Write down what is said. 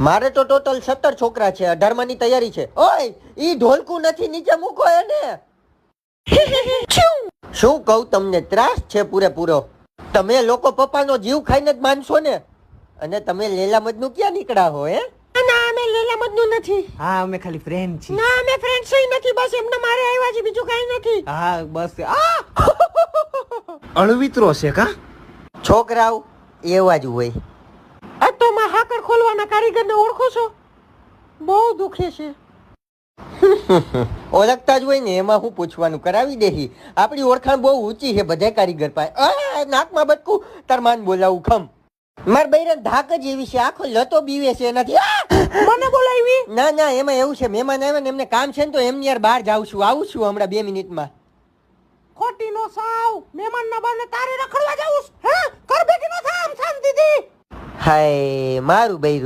મારે તો ટોટલ સત્તર છોકરા છે અઢારમાની તૈયારી છે. ઓય ઈ ઢોલકું નથી નીચે મૂકો એને. શું કહું તમને ત્રાસ છે પૂરેપૂરો. તમે લોકો પપ્પાનો જીવ ખાઈને જ માનશો ને? અને તમે લેલા મજનું ક્યાં નીકળ્યા હો હે? ના અમે લેલા મજનું નથી. હા અમે ખાલી ફ્રેન્ડ છીએ. ના અમે ફ્રેન્ડ્સ નથી બસ એમને મારે આવ્યા છે બીજું કઈ નથી. હા બસ. આ! અળવિત્રો છે કા? છોકરાઓ એવા જ હોય. માં ખોલવાના કારીગરને ઓળખો છો? બહુ દુખે છે. ઓળખતા જ હોય ને એમાં હું પૂછવાનું કરાવી દેહી. આપણી ઓળખાણ બહુ ઊંચી છે બધા કારીગર પાસે. નાકમાં બટકું. તાર માન બોલાવું ખમ. માર બૈરન ધાક જ એવી છે આખો લતો બીવે છે એનાથી. મને બોલાવી? ના ના એમાં એવું છે મહેમાન આવ્યા ને એમને કામ છે ને તો એમની યાર બહાર જાઉં છું આવું છું હમણાં બે મિનિટમાં. ખોટી નો સાવ. મહેમાન ના બાને તારે રખડવા જાવું હે કર